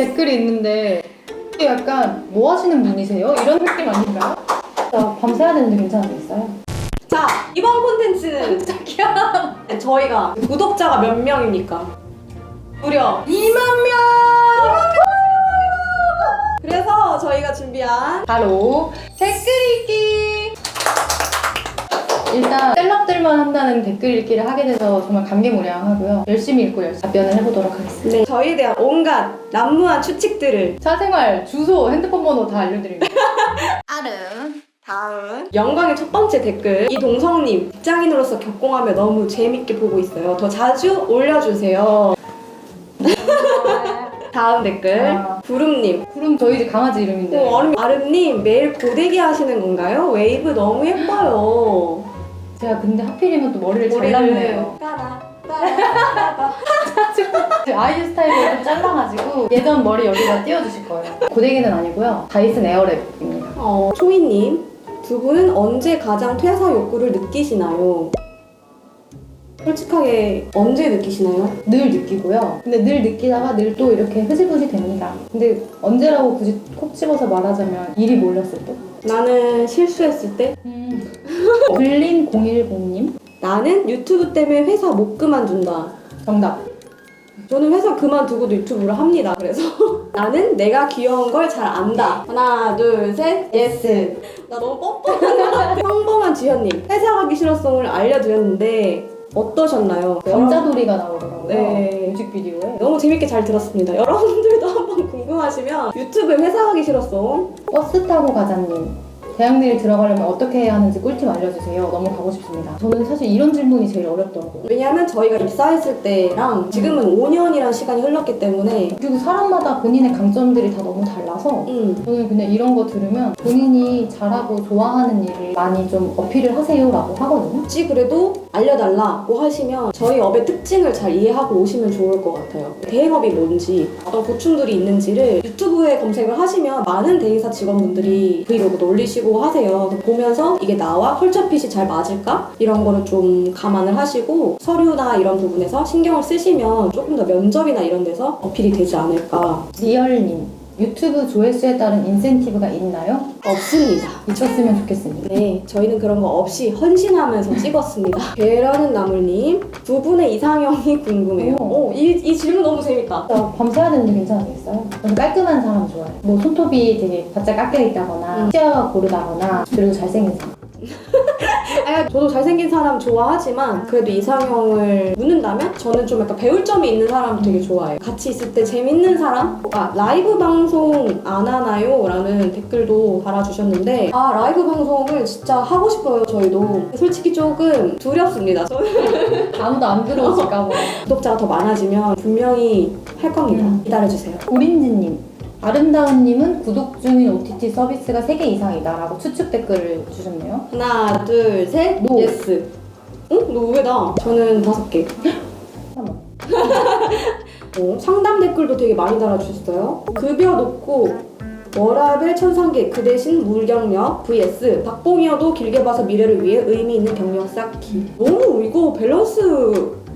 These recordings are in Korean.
댓글이 있는데 이게 약간 뭐 하시는 분이세요? 이런 느낌 아닌가요? 저 밤새야 되는데 괜찮으겠어요? 자 이번 콘텐츠는 저희가 구독자가 몇 명입니까? 무려 2만 명! 그래서 저희가 준비한 바로 댓글 읽기! 일단 셀럽들만 한다는 댓글 읽기를 하게 돼서 정말 감개무량하고요. 열심히 읽고 열심히 답변을 해보도록 하겠습니다. 네, 저희에 대한 온갖 난무한 추측들을 사생활, 주소, 핸드폰 번호 다 알려드립니다. 아름. 다음 영광의 첫 번째 댓글 이동성님 직장인으로서 격공하며 너무 재밌게 보고 있어요 더 자주 올려주세요 다음 댓글 아. 구름님 구름 저희 집 강아지 이름인데. 어, 아름, 아름님 매일 고데기 하시는 건가요? 웨이브 너무 예뻐요 제가 근데 하필이면 또 머리를 잘랐네요. 따라 따라 아이유 스타일로 좀 잘라가지고 예전 머리 여기다 띄워주실 거예요. 고데기는 아니고요. 다이슨 에어랩입니다. 어, 초이님 두 분은 언제 가장 퇴사 욕구를 느끼시나요? 솔직하게 언제 느끼시나요? 늘 느끼고요. 근데 늘 느끼다가 늘 또 이렇게 흐지부지 됩니다. 근데 언제라고 굳이 콕 집어서 말하자면 일이 몰렸을 때? 나는 실수했을 때 음. 블린 010님 나는 유튜브 때문에 회사 못 그만둔다. 정답. 저는 회사 그만두고도 유튜브를 합니다. 그래서 나는 내가 귀여운 걸 잘 안다. 하나, 둘, 셋, 예스. 나 너무 뻔뻔한 것 같아. 평범한 지현님. 회사 가기 싫어성을 알려드렸는데 어떠셨나요? 감자돌이가 나오더라고요. 네. 뮤직비디오에. 너무 재밌게 잘 들었습니다. 여러분들도 한번 궁금하시면 유튜브에 회사 가기 싫었어. 버스 타고 가자님. 대학내일 들어가려면 어떻게 해야 하는지 꿀팁 알려주세요. 너무 가고 싶습니다. 저는 사실 이런 질문이 제일 어렵더라고요. 왜냐하면 저희가 입사했을 때랑 지금은 5년이라는 시간이 흘렀기 때문에 그리고 사람마다 본인의 강점들이 다 너무 달라서 음, 저는 그냥 이런 거 들으면 본인이 잘하고 좋아하는 일을 많이 좀 어필을 하세요라고 하거든요. 혹시 그래도 알려달라고 하시면 저희 업의 특징을 잘 이해하고 오시면 좋을 것 같아요. 대행업이 뭔지, 어떤 고충들이 있는지를 유튜브에 검색을 하시면 많은 대행사 직원분들이 브이로그도 올리시고 하세요. 그래서 보면서 이게 나와 컬처핏이 잘 맞을까? 이런 거를 좀 감안을 하시고 서류나 이런 부분에서 신경을 쓰시면 조금 더 면접이나 이런 데서 어필이 되지 않을까. 리얼님. 유튜브 조회수에 따른 인센티브가 있나요? 없습니다. 있었으면 좋겠습니다. 네, 저희는 그런 거 없이 헌신하면서 찍었습니다. 계란은 나물님, 두 분의 이상형이 궁금해요. 오. 오, 이, 이 질문 너무 재밌다. 저 밤새야 되는데 괜찮으겠어요? 저는 깔끔한 사람 좋아해요. 뭐 손톱이 되게 바짝 깎여 있다거나 음. 치아가 고르다거나 그리고 잘생긴 사람. 아, 저도 잘생긴 사람 좋아하지만 그래도 이상형을 묻는다면 저는 좀 약간 배울 점이 있는 사람 되게 좋아해요. 같이 있을 때 재밌는 사람? 아, 라이브 방송 안 하나요? 라는 댓글도 달아주셨는데 아, 라이브 방송을 진짜 하고 싶어요, 저희도. 솔직히 조금 두렵습니다. 저는 아무도 안 들어오실까 봐. 구독자가 더 많아지면 분명히 할 겁니다. 음. 기다려주세요. 오린지님. 아름다운님은 구독 중인 OTT 서비스가 3개 이상이다 라고 추측 댓글을 주셨네요. 하나, 둘, 셋, 노. 예스. 응? 너 왜다? 저는 다섯 개. 잠깐만. 어, 상담 댓글도 되게 많이 달아주셨어요. 급여 높고 워라벨 천상계 그 대신 물경력 vs 박봉이어도 길게 봐서 미래를 위해 의미 있는 경력 쌓기. 너무 이거 밸런스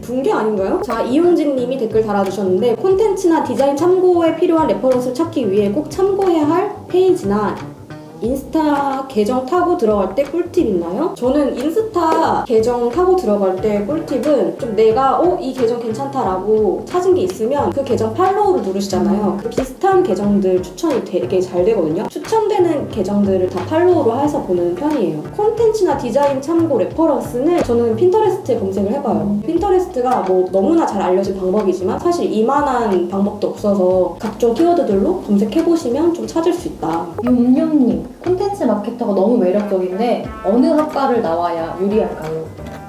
붕괴 아닌가요? 자 이용진 님이 댓글 달아주셨는데 콘텐츠나 디자인 참고에 필요한 레퍼런스를 찾기 위해 꼭 참고해야 할 페이지나 인스타 계정 타고 들어갈 때 꿀팁 있나요? 저는 인스타 계정 타고 들어갈 때 꿀팁은 좀 내가 어? 이 계정 괜찮다라고 찾은 게 있으면 그 계정 팔로우를 누르시잖아요. 그 비슷한 계정들 추천이 되게 잘 되거든요. 추천되는 계정들을 다 팔로우로 해서 보는 편이에요. 콘텐츠나 디자인 참고 레퍼런스는 저는 핀터레스트에 검색을 해봐요. 핀터레스트가 뭐 너무나 잘 알려진 방법이지만 사실 이만한 방법도 없어서 각종 키워드들로 검색해보시면 좀 찾을 수 있다. 용용님. 콘텐츠 마케터가 너무 매력적인데 어느 학과를 나와야 유리할까요?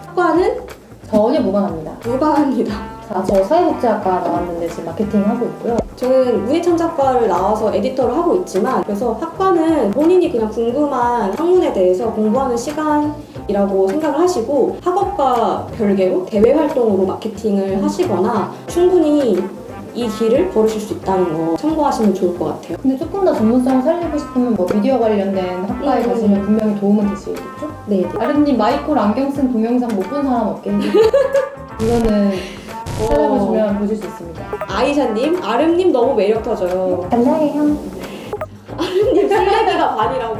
학과는 전혀 무관합니다. 무관합니다. 자, 저 사회복지학과 나왔는데 지금 마케팅 하고 있고요. 저는 문예창작과를 나와서 에디터를 하고 있지만 그래서 학과는 본인이 그냥 궁금한 학문에 대해서 공부하는 시간이라고 생각을 하시고 학업과 별개로 대외 활동으로 마케팅을 하시거나 충분히 이 길을 걸으실 수 있다는 거 참고하시면 좋을 것 같아요. 근데 조금 더 전문성을 살리고 싶으면 뭐 미디어 관련된 학과에 음. 가시면 분명히 도움은 되시겠죠? 네. 아름님 마이콜 안경 쓴 동영상 못 본 사람 없겠니? 이거는 찾아보시면 보실 수 있습니다. 아이샤님, 아름님 너무 매력 터져요. 감사해요. 아름님 술래기가 반이라고.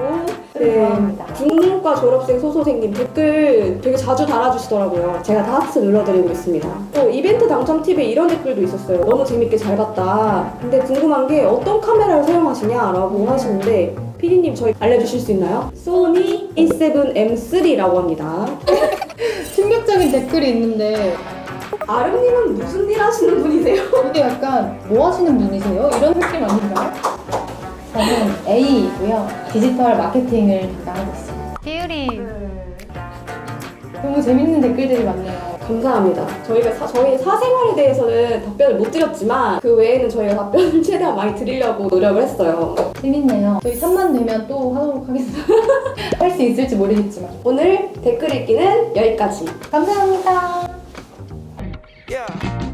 네. 국문과 졸업생 소소생님 댓글 되게 자주 달아주시더라고요. 제가 다 하트 눌러드리고 있습니다. 또 이벤트 당첨 팁에 이런 댓글도 있었어요. 너무 재밌게 잘 봤다. 근데 궁금한 게 어떤 카메라를 사용하시냐라고 하시는데 피디님 저희 알려주실 수 있나요? 소니 A7M3라고 합니다. 충격적인 댓글이 있는데 아름님은 무슨 일 하시는 분이세요? 이게 약간 뭐 하시는 분이세요? 이런 느낌 아닌가요? 저는 A이고요. 디지털 마케팅을 담당하고 있습니다. 삐우리 너무 재밌는 댓글들이 많네요. 감사합니다. 저희가 사, 저희 사생활에 대해서는 답변을 못 드렸지만 그 외에는 저희가 답변을 최대한 많이 드리려고 노력을 했어요. 재밌네요. 저희 3만 되면 또 하도록 하겠습니다. 할 수 있을지 모르겠지만. 오늘 댓글 읽기는 여기까지. 감사합니다. Yeah.